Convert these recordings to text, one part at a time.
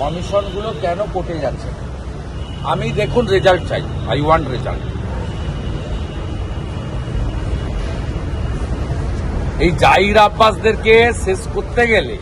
কমিশনগুলো কেন কোর্টে যাচ্ছে? আমি দেখুন রেজাল্ট চাই, আই ওয়ান্ট রেজাল্ট। এই জাহির আব্বাসদেরকে শেষ করতে গেলে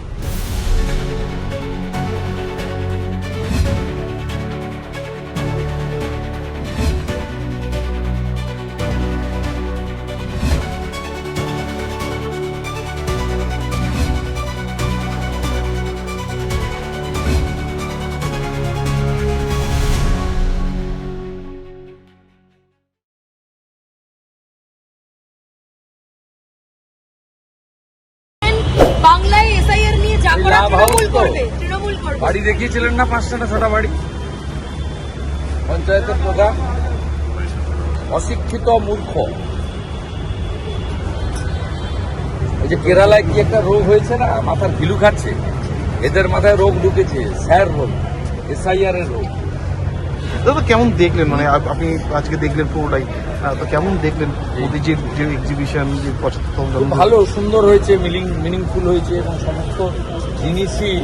বাংলায় এসআইআর নিয়ে যা করা তৃণমূল করবে তৃণমূল করবে। বাড়ি দেখিয়েছিলেন না পাঁচটা না ছটা বাড়ি? পঞ্চায়েতের প্রধান অশিক্ষিত মূর্খ। এই যে কেরালায় কি একটা রোগ হয়েছে না? মাথার ঘিলু খাচ্ছে। এদের মাথায় রোগ ঢুকেছে স্যার রোগ এসআইআর এর রোগ। দাদা কেমন দেখলেন? মানে আপনি আজকে দেখলেন পুরোটাই। তো কেমন দেখলেন মোদিজির যে এক্সিবিশন যে জন্মদিন? ভালো সুন্দর হয়েছে মিলিং মিনিংফুল হয়েছে এবং সমস্ত জিনিসই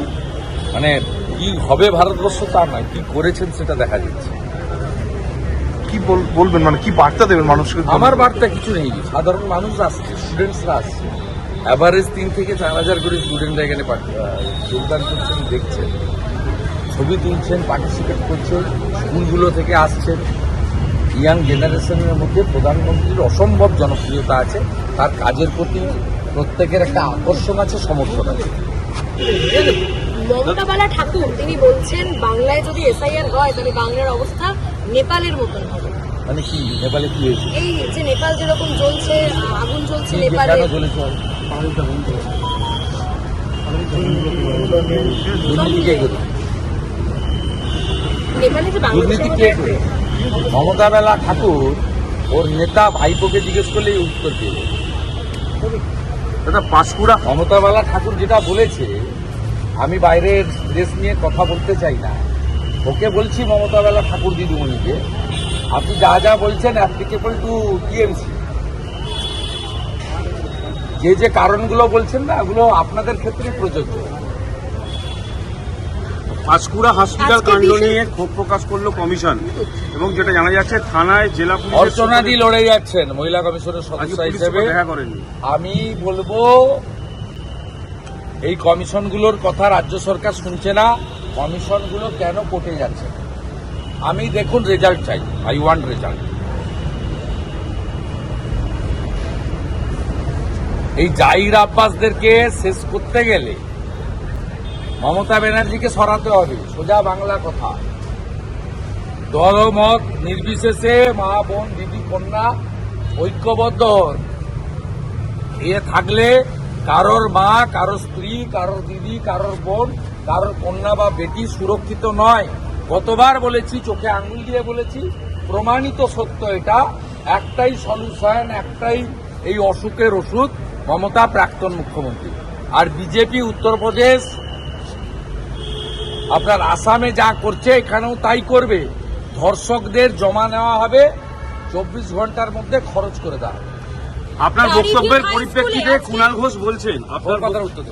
মানে কি হবে ভারতবর্ষ তা নয় কি করেছেন সেটা দেখা যাচ্ছে। কি বল- বলবেন মানে কি বার্তা দেবেন মানুষকে? আমার বার্তা কিছু নেই। সাধারণ মানুষ আসছে স্টুডেন্টসরা আসছে। অ্যাভারেজ তিন থেকে চার হাজার করে স্টুডেন্টরা এখানে যোগদান করছেন দেখছেন। ছবি তুলছেন পার্টিসিপেট করছেন স্কুলগুলো থেকে আসছেন। ইয়াং জেনারেশনের মধ্যে প্রধানমন্ত্রীর অসম্ভব জনপ্রিয়তা আছে। তার কাজের প্রতি প্রত্যেকের একটা আকর্ষণ আছে সমর্থন আছে। মমতা বালা ঠাকুর তিনি বলছেন বাংলায় যদি এসআইআর হয় তাহলে বাংলার অবস্থা নেপালের মতন হবে। মানে কি নেপালে কি হয়েছে? এই যে নেপাল যেরকম জ্বলছে আগুন জ্বলছে? নেপালে চলেছে দুর্নীতি কে করে? মমতা বেলা ঠাকুর ওর নেতা ভাইপোকে জিজ্ঞেস করলেই উত্তর দিয়ে। দাদা পাঁশকুড়া মমতা বেলা ঠাকুর যেটা বলেছে আমি বাইরের দেশ নিয়ে কথা বলতে চাই না। ওকে বলছি মমতা বেলা ঠাকুর দিদিমণিকে আপনি যা যা বলছেন অ্যাপ্লিকেবল টু টিএমসি যে যে কারণগুলো বলছেন না ওগুলো আপনাদের ক্ষেত্রে প্রযোজ্য। পাঁশকুড়া হসপিটাল কাণ্ড নিয়ে ক্ষোভ প্রকাশ করল কমিশন। এবং যেটা জানা যাচ্ছে থানায় জেলা পুলিশের অর্চনাদি লড়ে যাচ্ছেন মহিলা কমিশনের সদস্য হিসেবে। দেখা করেননি। আমি বলব এই কমিশনগুলোর কথা রাজ্য সরকার শুনছে না কমিশনগুলো কেন কোর্টে যাচ্ছে? আমি দেখুন রেজাল্ট চাই আই ওয়ান্ট রেজাল্ট এই জাহির আব্বাসদেরকে শেষ করতে গেলে মমতা ব্যানার্জিকে সরাতে হবে, সোজা বাংলা কথা। দলমত নির্বিশেষে মা, বোন, দিদি, কন্যা ঐক্যবদ্ধ। এ থাকলে কারোর মা, কারোর স্ত্রী, কারোর দিদি, কারোর বোন, কারোর কন্যা বা বেটি সুরক্ষিত নয়। কতবার বলেছি, চোখে আঙুল দিয়ে বলেছি, প্রমাণিত সত্য এটা। একটাই সলিউশন, একটাই এই অসুখের ওষুধ মমতা প্রাক্তন মুখ্যমন্ত্রী। আর বিজেপি, উত্তরপ্রদেশ আপনার আসামে যা করছে এখানেও তাই করবে। ধর্ষকদের জমা নেওয়া হবে। চব্বিশ ঘণ্টার মধ্যে খরচ করে দেওয়া হবে। আপনার বক্তব্যের পরিপ্রেক্ষিতে কুণাল ঘোষ বলছেন আপনার কথার উত্তর।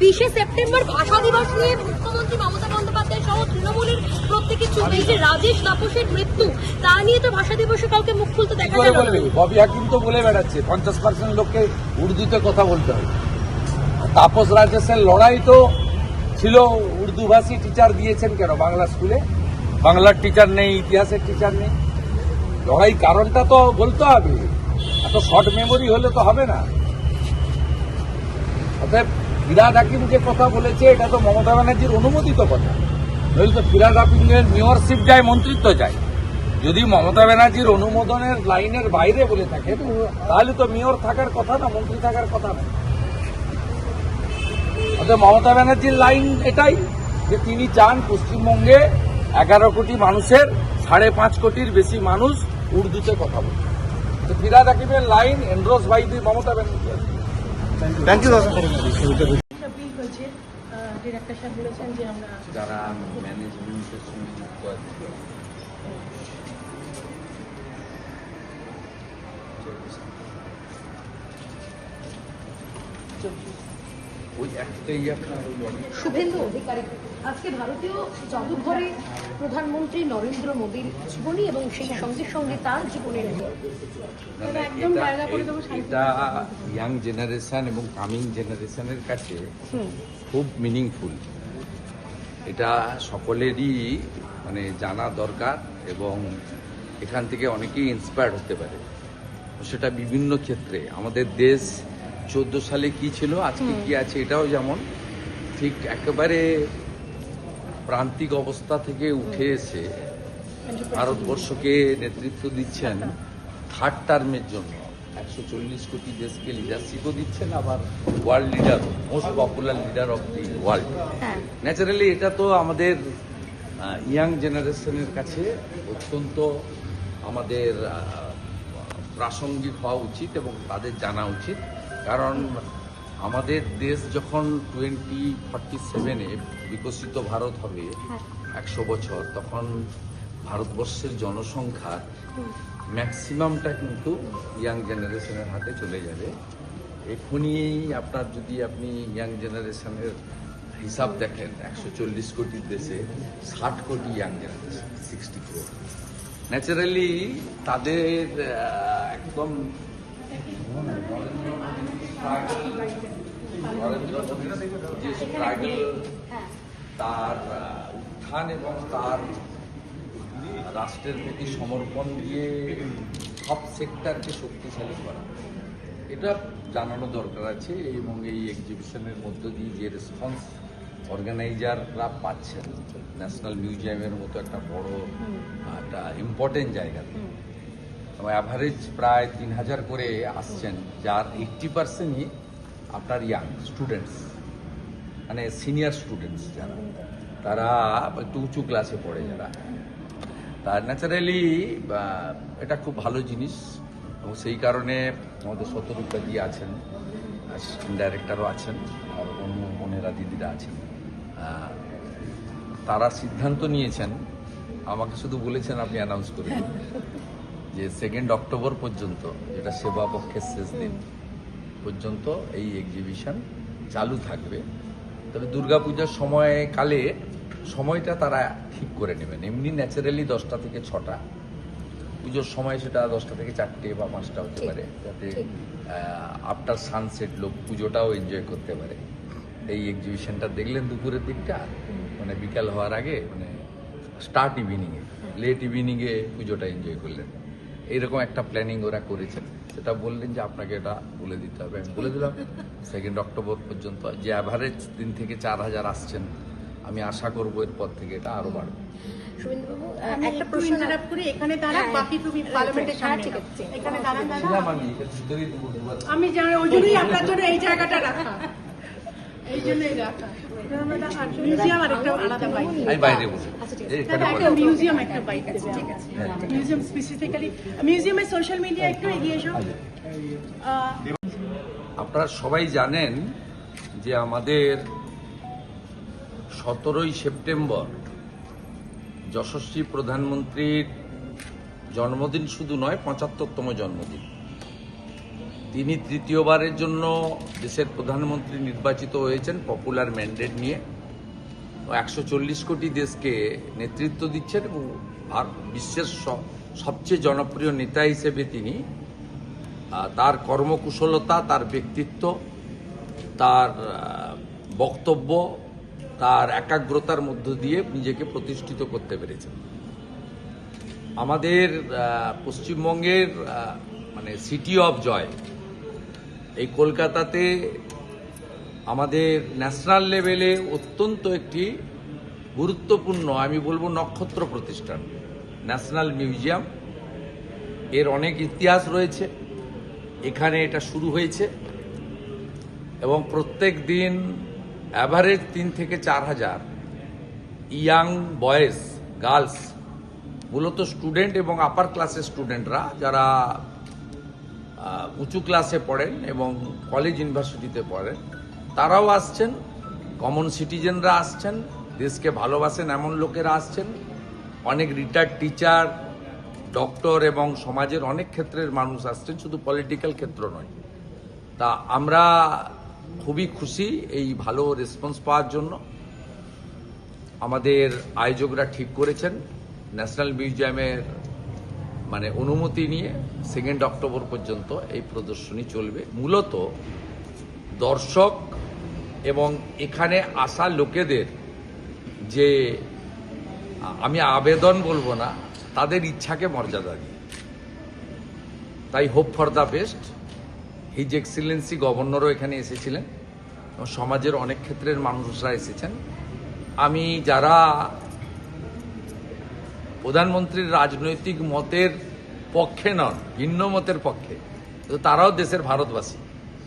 বিশে সেপ্টেম্বর ভাষা দিবস নিয়ে মুখ্যমন্ত্রী মমতা বন্দ্যোপাধ্যায় সহ তৃণমূলের প্রত্যেকে চুপ। যে রাজেশ তাপসের মৃত্যু তা নিয়ে তো ভাষা দিবসে কাউকে মুখ খুলতে দেখা গেল বলবে ববি হাকিম তো বলে বেড়াচ্ছে পঞ্চাশ পার্সেন্ট লোককে উর্দুতে কথা বলতে হবে। তাপস রাজেশের লড়াই তো ছিল, উর্দুভাষী টিচার দিয়েছেন কেন? বাংলা স্কুলে? বাংলার টিচার নেই, ইতিহাসের টিচার নেই। লড়াই কারণটা তো বলতে হবে। এত শর্ট মেমোরি হলে তো হবে না। অতএব ফিরাদ হাকিম যে কথা বলেছে, এটা তো মমতা ব্যানার্জির অনুমোদিত কথা। নইলে তো ফিরাদ হাকিমের মেয়রশিপ যায়, মন্ত্রিত্ব যায়। যদি মমতা ব্যানার্জির অনুমোদনের লাইনের বাইরে বলে থাকে, তাহলে তো মেয়র থাকার কথা না, মন্ত্রী থাকার কথা না। অতএব মমতা ব্যানার্জির লাইন এটাই যে তিনি চান পশ্চিমবঙ্গে এগারো কোটি মানুষের সাড়ে পাঁচ কোটির বেশি মানুষ উর্দুতে কথা বলে তো ফিরাদ হাকিমের লাইন এন্ড্রোস ভাই দি মমতা ব্যানার্জি। থ্যাংক ইউ দাদা আপিল হয়েছে ডিরেক্টর সাহেব বলেছেন যে আমরা যারা ম্যানেজমেন্টের সঙ্গে যুক্ত আছে ওই একটাই আপনার ওই অনেক শুভেন্দু অধিকারী আজকে ভারতীয় জাদুঘরে প্রধানমন্ত্রী নরেন্দ্র মোদীর জীবনী এবং সেই সঙ্গে সঙ্গে তার জীবনের মানে এটা- ইয়াং জেনারেশন এবং কামিং জেনারেশনের কাছে খুব মিনিংফুল এটা সকলেরই মানে জানা দরকার এবং এখান থেকে অনেকেই ইন্সপায়ার্ড হতে পারে। সেটা বিভিন্ন ক্ষেত্রে আমাদের দেশ চোদ্দ সালে কি ছিল আজকে কি আছে এটাও যেমন ঠিক একেবারে প্রান্তিক অবস্থা থেকে উঠে এসে ভারতবর্ষকে নেতৃত্ব দিচ্ছেন থার্ড টার্মের জন্য। একশো চল্লিশ কোটি দেশকে লিডারশিপও দিচ্ছেন আবার world leader most popular leader of the world naturally এটা তো আমাদের ইয়াং জেনারেশনের কাছে অত্যন্ত আমাদের প্রাসঙ্গিক হওয়া উচিত এবং তাদের জানা উচিত। কারণ আমাদের দেশ যখন টোয়েন্টি ফর্টি সেভেনে বিকশিত ভারত হবে একশো বছর তখন ভারতবর্ষের জনসংখ্যা ম্যাক্সিমামটা কিন্তু ইয়াং জেনারেশনের হাতে চলে যাবে। এখনই আপনার যদি আপনি ইয়াং জেনারেশনের হিসাব দেখেন একশো চল্লিশ কোটির দেশে ষাট কোটি young generation sixty crore naturally তাদের একদম যে স্ট্রাগল তার উত্থান এবং তার রাষ্ট্রের প্রতি সমর্পণ দিয়ে সব সেক্টরকে শক্তিশালী করা এটা জানানো দরকার আছে এবং এই এক্সিবিশনের মধ্য দিয়ে যে রেসপন্স অর্গানাইজাররা পাচ্ছেন ন্যাশনাল মিউজিয়ামের মতো একটা বড় একটা ইম্পর্টেন্ট জায়গাতে অ্যাভারেজ প্রায় তিন হাজার করে আসছেন, যার এইট্টি পার্সেন্টই আপনার ইয়াং স্টুডেন্টস মানে সিনিয়র স্টুডেন্টস যারা। তারা একটু উঁচু ক্লাসে পড়ে যারা। তার ন্যাচারালি এটা খুব ভালো জিনিস এবং সেই কারণে আমাদের শতরূপা দিয়ে আছেন অ্যাসিস্ট্যান্ট ডাইরেক্টরও আছেন, আর অন্য বোনেরা দিদিরা আছেন। তারা সিদ্ধান্ত নিয়েছেন, আমাকে শুধু বলেছেন আপনি অ্যানাউন্স করে যে সেকেন্ড অক্টোবর পর্যন্ত যেটা সেবা পক্ষের শেষ দিন পর্যন্ত এই এক্সিবিশন চালু থাকবে। তবে দুর্গাপূজার সময়কালে সময়টা তারা ঠিক করে নেবেন। এমনি ন্যাচারালি দশটা থেকে ছটা। পুজোর সময় সেটা দশটা থেকে চারটে বা পাঁচটা হতে পারে যাতে আফটার সানসেট লোক পুজোটাও এনজয় করতে পারে। এই এক্সিবিশনটা দেখলেন দুপুরের দিকটা? মানে বিকাল হওয়ার আগে মানে স্টার্ট ইভিনিংয়ে লেট ইভিনিংয়ে পুজোটা এনজয় করলেন। এইরকম একটা প্ল্যানিং ওরা করেছেন সেটা বললেন যে আপনাকে এটা বলে দিতে হবে। আমি বলে দিলাম সেকেন্ড অক্টোবর পর্যন্ত যে অ্যাভারেজ তিন থেকে চার হাজার আসছেন আমি আশা করব এরপর থেকে এটা আরও বাড়বে। আমি একটা প্রশ্ন করি এখানে হ্যাঁ, বাকি তুমি পার্লামেন্টের হ্যাঁ, সামনে। এখানে বলতে পারছি। আমি জানি ওই জন্যই আপনার জন্য এই জায়গাটা রাখা। এই জন্যই রাখা। মিউজিয়াম আর একটা আলাদা বাইক আমি বাইরে বসে। ঠিক আছে। এই এখানে একটা মিউজিয়াম একটা বাইক ঠিক আছে। মিউজিয়াম স্পেসিফিক্যালি মিউজিয়ামের সোশ্যাল মিডিয়া একটু এগিয়ে এসো। আপনারা সবাই জানেন যে আমাদের সতেরোই সেপ্টেম্বর যশস্বী প্রধানমন্ত্রীর জন্মদিন শুধু নয় পঁচাত্তরতম জন্মদিন। তিনি তৃতীয়বারের জন্য দেশের প্রধানমন্ত্রী নির্বাচিত হয়েছেন পপুলার ম্যান্ডেট নিয়ে। একশো চল্লিশ কোটি দেশকে নেতৃত্ব দিচ্ছেন এবং বিশ্বের সবচেয়ে জনপ্রিয় নেতা হিসেবে তিনি। তার কর্মকুশলতা, তার ব্যক্তিত্ব, তার বক্তব্য, তার একাগ্রতার মধ্য দিয়ে নিজেকে প্রতিষ্ঠিত করতে পেরেছেন। আমাদের পশ্চিমবঙ্গের মানে সিটি অফ জয় এই কলকাতাতে আমাদের ন্যাশনাল লেভেলে অত্যন্ত একটি গুরুত্বপূর্ণ, আমি বলব নক্ষত্র প্রতিষ্ঠান, ন্যাশনাল মিউজিয়াম। এর অনেক ইতিহাস রয়েছে। এখানে এটা শুরু হয়েছে এবং প্রত্যেক দিন অ্যাভারেজ তিন থেকে চার হাজার ইয়াং বয়েজ গার্লস মূলত স্টুডেন্ট এবং আপার ক্লাসের স্টুডেন্টরা যারা উঁচু ক্লাসে পড়েন এবং কলেজ ইউনিভার্সিটিতে পড়েন। তারাও আসছেন কমন সিটিজেনরা আসছেন, দেশকে ভালোবাসেন এমন লোকেরা আসছেন। অনেক রিটায়ার্ড টিচার ডক্টর এবং সমাজের অনেক ক্ষেত্রের মানুষ আসছেন, শুধু পলিটিক্যাল ক্ষেত্র নয়। তা আমরা খুবই খুশি এই ভালো রেসপন্স পাওয়ার জন্য। আমাদের আয়োজকরা ঠিক করেছেন। ন্যাশনাল মিউজিয়ামের মানে অনুমতি নিয়ে সেকেন্ড অক্টোবর পর্যন্ত এই প্রদর্শনী চলবে। মূলত দর্শক এবং এখানে আসা লোকেদের যে, আমি আবেদন বলব না, তাদের ইচ্ছাকে মর্যাদা দিই তাই hope for the best his excellency গভর্নরও এখানে এসেছিলেন সমাজের অনেক ক্ষেত্রের মানুষরা এসেছেন। আমি যারা প্রধানমন্ত্রীর রাজনৈতিক মতের পক্ষে নন, ভিন্ন মতের পক্ষে। তো তারাও দেশের ভারতবাসী।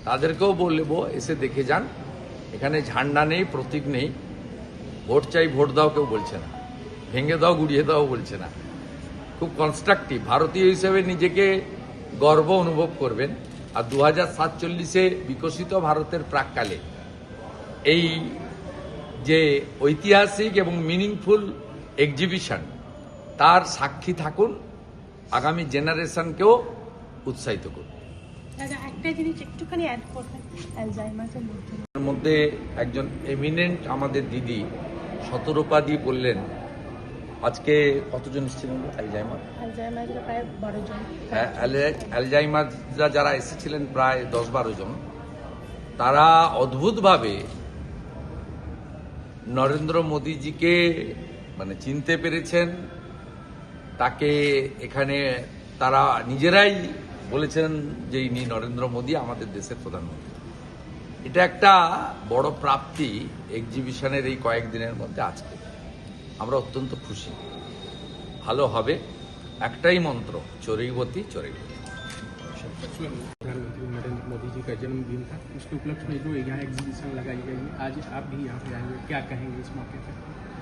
তাদেরকেও বলব, এসে দেখে যান। এখানে ঝান্ডা নেই, প্রতীক নেই। ভোট চাই, ভোট দাও কেউ বলছে না। ভেঙে দাও, গুড়িয়ে দাও বলছে না। খুব কনস্ট্রাকটিভ ভারতীয় হিসেবে নিজেকে গর্ব অনুভব করবেন। আর দু হাজার সাতচল্লিশে বিকশিত ভারতের প্রাককালে এই যে ঐতিহাসিক এবং মিনিংফুল এক্সিবিশন তার সাক্ষী থাকুন আগামী জেনারেশনকেও উৎসাহিত করুন। মধ্যে একজন এমিনেন্ট আমাদের দিদি শতরূপা দিয়ে বললেন আজকে কতজন এসেছিলেন? অ্যালজাইমার? হ্যাঁ, অ্যালে- অ্যালজাইমার যারা এসেছিলেন প্রায় দশ বারো জন তারা অদ্ভুতভাবে নরেন্দ্র মোদীজিকে মানে চিনতে পেরেছেন তাকে এখানে তারা নিজেরাই বলেছেন যে ইনি নরেন্দ্র মোদী আমাদের দেশের প্রধানমন্ত্রী এটা একটা বড় প্রাপ্তি এক্সিবিশনের এই কয়েকদিনের মধ্যে আজকে আমরা অত্যন্ত খুশি ভালো হবে একটাই মন্ত্র চোরেইবতী চোরেইবতী प्रधानमंत्री नरेंद्र मोदी जी का जन्मदिन था उसके उपलक्ष्य में जो यहाँ एग्जीबिशन लगाई गई है आज आप भी यहाँ पे आएंगे क्या कहेंगे इस मौके पर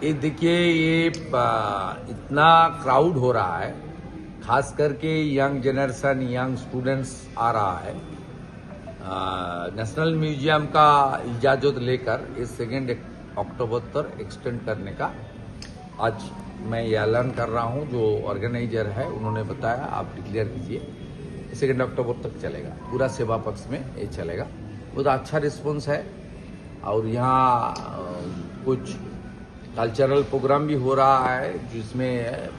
ये देखिए, ये इतना क्राउड हो रहा है। खास करके यंग जनरेशन यंग स्टूडेंट्स आ रहा है। नेशनल म्यूज़ियम का इजाज़त लेकर ये सेकेंड अक्टूबर तक एक्सटेंड करने का आज मैं ये ऐलान कर रहा हूँ। जो ऑर्गेनाइजर है, उन्होंने बताया, आप डिक्लेयर कीजिए। सेकेंड अक्टूबर तक चलेगा। पूरा सेवा पक्ष में ये चलेगा। बहुत अच्छा रिस्पॉन्स है। और यहाँ कुछ कल्चरल प्रोग्राम भी हो रहा है, जिसमें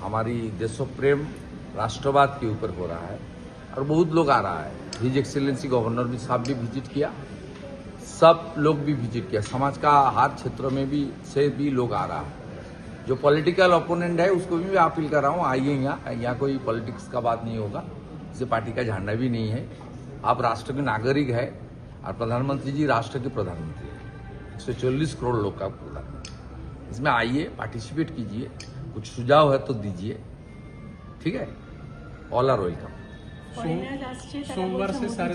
हमारी देशो प्रेम राष्ट्रवाद के ऊपर हो रहा है, और बहुत लोग आ रहा है। हिज एक्सीलेंसी गवर्नर भी साहब भी विज़िट किया, सब लोग भी विज़िट किया। समाज का हर क्षेत्र में भी, से भी लोग आ रहा है। जो पॉलिटिकल ओपोनेंट है, उसको भी मैं अपील कर रहा हूँ, आइए यहाँ। यहाँ कोई पॉलिटिक्स का बात नहीं होगा इसे पार्टी का झंडा भी नहीं है। आप राष्ट्र के नागरिक है, और प्रधानमंत्री जी राष्ट्र के प्रधानमंत्री 140 करोड़ लोग का प्रदान इसमें आइए पार्टिसिपेट कीजिए कुछ सुझाव है तो दीजिए। ठीक है? ऑल आर वेलकम सोमवार से सारा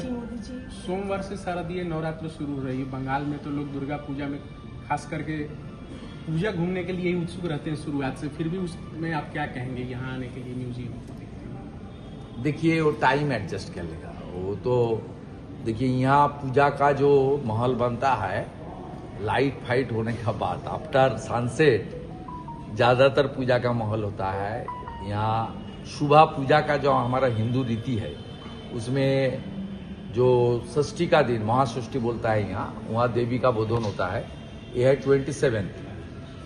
सोमवार से सारा दिए नवरात्र शुरू हो रही है। बंगाल में तो लोग दुर्गा पूजा में खास करके पूजा घूमने के लिए उत्सुक रहते हैं शुरुआत से। फिर भी उसमें आप क्या कहेंगे यहाँ आने के लिए म्यूज़ियम? देखिए वो टाइम एडजस्ट कर लेगा। वो तो देखिए यहाँ पूजा का जो माहौल बनता है लाइट फाइट होने का बाद आफ्टर सनसेट ज़्यादातर पूजा का माहौल होता है। यहाँ सुबह पूजा का जो हमारा हिंदू रीति है, उसमें जो षष्ठी का दिन, महाषष्ठी बोलता है यहाँ, वहाँ देवी का बोधन होता है। ये है ट्वेंटी सेवेंथ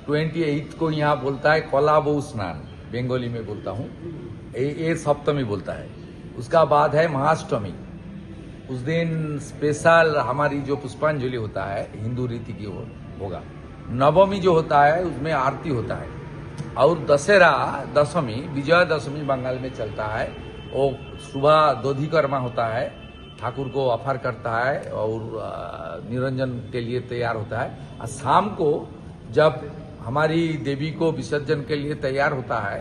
ट्वेंटी एट को यहाँ बोलता है कलाबो स्नान, बंगाली में बोलता हूँ। ये सप्तमी बोलता है। उसका बाद है महाअष्टमी। उस दिन स्पेशल हमारी जो पुष्पांजलि होता है, हिंदू रीति की ओर होगा नवमी जो होता है, उसमें आरती होता है। और दशहरा, दशमी विजया दशमी बंगाल में चलता है, वो सुबह दोधिकर्मा होता है, ठाकुर को ऑफ़र करता है और निरंजन के लिए तैयार होता है। और शाम को जब हमारी देवी को विसर्जन के लिए तैयार होता है,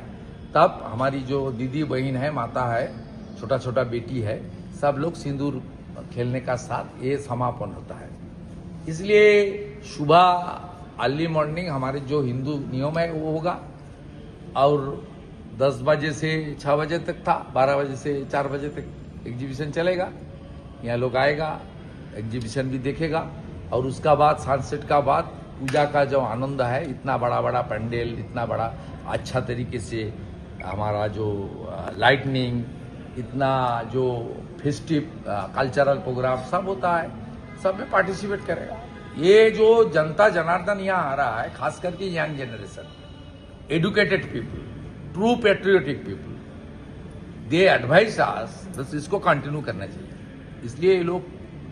तब हमारी जो दीदी बहन है, माता है छोटा छोटा बेटी है, सब लोग सिंदूर खेलने का साथ ये समापन होता है। इसलिए सुबह अर्ली मॉर्निंग हमारे जो हिंदू नियम है वो होगा। और 10 बजे से 6 बजे तक था 12 बजे से 4 बजे तक एग्जीबिशन चलेगा। यहाँ लोग आएगा एग्जीबिशन भी देखेगा। और उसका बाद सनसेट का बाद, पूजा का जो आनंद है, इतना बड़ा बड़ा पंडेल इतना बड़ा अच्छा तरीके से हमारा जो लाइटनिंग इतना जो फेस्टिव कल्चरल प्रोग्राम सब होता है। सब में पार्टिसिपेट करेगा। ये जो जनता जनार्दन यहाँ आ रहा है, खास करके young generation educated people true patriotic people they advise as बस इसको कंटिन्यू करना चाहिए। इसलिए ये लोग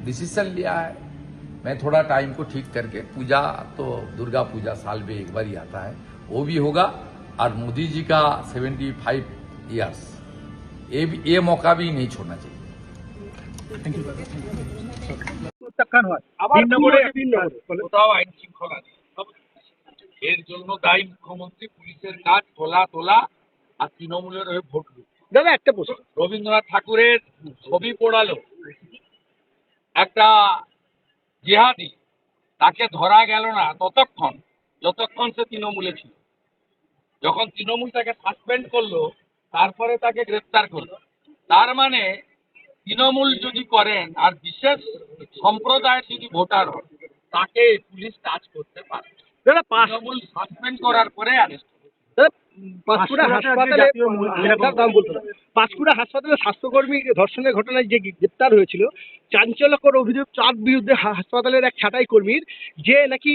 डिसीज़न लिया है। मैं थोड़ा टाइम को ठीक करके, पूजा तो दुर्गा पूजा साल में एक बार ही आता है। वो भी होगा। और मोदी जी का 75 इयर्स ये भी ये मौका भी नहीं छोड़ना चाहिए। কোথাও আইন শৃঙ্খলা নেই। এর জন্য দায়ী মুখ্যমন্ত্রী পুলিশের কাজ তোলা তোলা আর তৃণমূলের হয়ে ভোট দাদা একটা প্রশ্ন। রবীন্দ্রনাথ ঠাকুরের ছবি পোড়ালো। একটা জেহাদি তাকে ধরা গেল না ততক্ষণ যতক্ষণ সে তৃণমূলে ছিল। যখন তৃণমূল তাকে সাসপেন্ড করল তারপরে তাকে গ্রেপ্তার করল। তার মানে তৃণমূল যদি করেন আর বিশেষ সম্প্রদায়ের যদি ভোটার হন তাকে পুলিশ কাজ করতে পারে। তৃণমূল সাসপেন্ড করার পরে অ্যারেস্ট পাঁশকুড়া হাসপাতালে। পাঁশকুড়া স্বাস্থ্যকর্মী ধর্ষণের ঘটনায় যে গ্রেপ্তার হয়েছিল চাঞ্চল্যকর অভিযোগ তার বিরুদ্ধে হাসপাতালের এক ছাঁটাই কর্মীর যে নাকি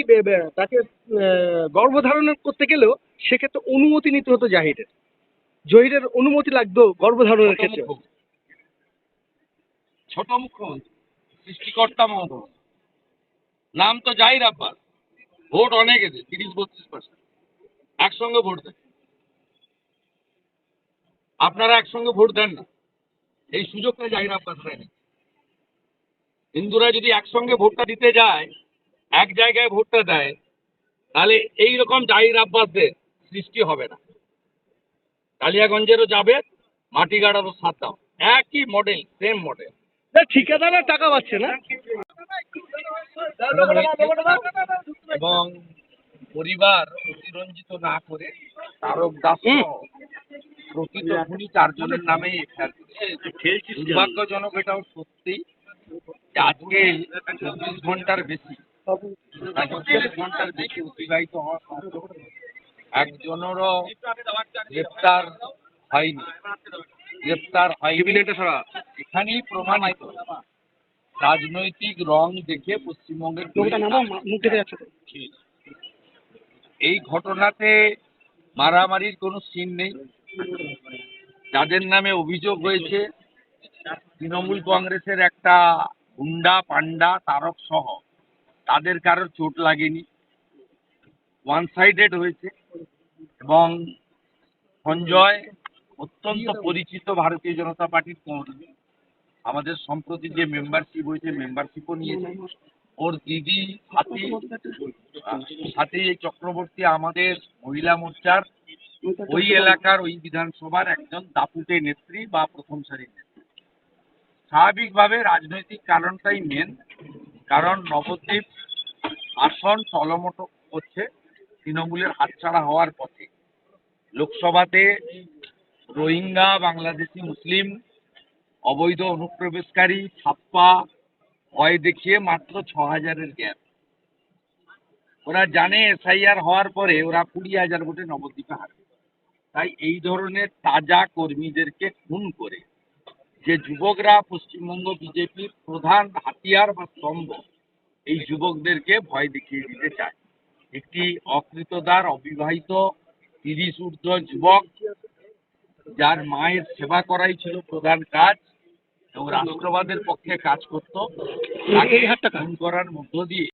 তাকে আহ, গর্ভধারণ করতে গেলেও সেক্ষেত্রে অনুমতি নিতে হতো জাহিরের জহিরের অনুমতি লাগতো গর্ভধারণের ক্ষেত্রে। ছোট মুখ্যমন্ত্রী সৃষ্টিকর্তা মহোদয়। নাম তো জাহির আব্বাস। ভোট অনেক এদের তিরিশ, বত্রিশ পার্সেন্ট একসঙ্গে ভোট দেন। আপনারা একসঙ্গে ভোট দেন না। এই সুযোগটা জাহির আব্বাস দেয়নি হিন্দুরা যদি একসঙ্গে ভোটটা দিতে যায়, এক জায়গায় ভোটটা দেয়, তাহলে এই রকম জাহির আব্বাসদের সৃষ্টি হবে না। কালিয়াগঞ্জেরও যাবে, মাটিগাড়ারও সাত একই মডেল সেম মডেল না, ঠিকাদাররা টাকা পাচ্ছে না। এবং পরিবার অতিরঞ্জিত না করে তারক দাস প্রকৃত খুনি চারজনের নামে দুর্ভাগ্যজনক এটাও সত্যি আজকে চব্বিশ ঘণ্টার বেশি চব্বিশ ঘণ্টার বেশি অতিবাহিত হওয়া সত্ত্বেও একজনেরও গ্রেপ্তার হয়নি। গ্রেপ্তার হয়নি। এখানেই প্রমাণিত রাজনৈতিক রং দেখে পশ্চিমবঙ্গের এই ঘটনাতে মারামারির কোনো সিন নেই। যাদের নামে অভিযোগ হয়েছে তৃণমূল কংগ্রেসের একটা হুন্ডা পান্ডা তারক সহ তাদের কারোর চোট লাগেনি। ওয়ান সাইডেড হয়েছে এবং সঞ্জয় অত্যন্ত পরিচিত ভারতীয় জনতা পার্টির কর্মী। আমাদের সম্প্রতি যে মেম্বারশিপ হয়েছে মেম্বারশিপও নিয়েছে। ওর দিদি সাথী সাথে চক্রবর্তী আমাদের মহিলা মোর্চার ওই এলাকার ওই বিধানসভার একজন দাপুটে নেত্রী বা প্রথম সারির নেত্রী। স্বাভাবিকভাবে রাজনৈতিক কারণটাই মেন কারণ নবদ্বীপ আসন টলমট হচ্ছে তৃণমূলের হাতছাড়া হওয়ার পথে। লোকসভাতে রোহিঙ্গা, বাংলাদেশি, মুসলিম, অবৈধ, অনুপ্রবেশকারী, ছাপ্পা, ভয় দেখিয়ে মাত্র ছ হাজারের গ্যাপ। ওরা জানে এসআইআর হওয়ার পরে ওরা কুড়ি হাজার ভোটে নবদ্বীপে হারবে। তাই এই ধরনের তাজা কর্মীদেরকে খুন করে যে যুবকরা পশ্চিমবঙ্গ বিজেপির প্রধান হাতিয়ার বা স্তম্ভ, এই যুবকদেরকে ভয় দেখিয়ে দিতে চায়। একটি অকৃতদার, অবিবাহিত, তিরিশ ঊর্ধ্ব যুবক যার মায়ের সেবা করাই ছিল প্রধান কাজ এবং রাষ্ট্রবাদের পক্ষে কাজ করতো। তাকে খুন করার মধ্য দিয়ে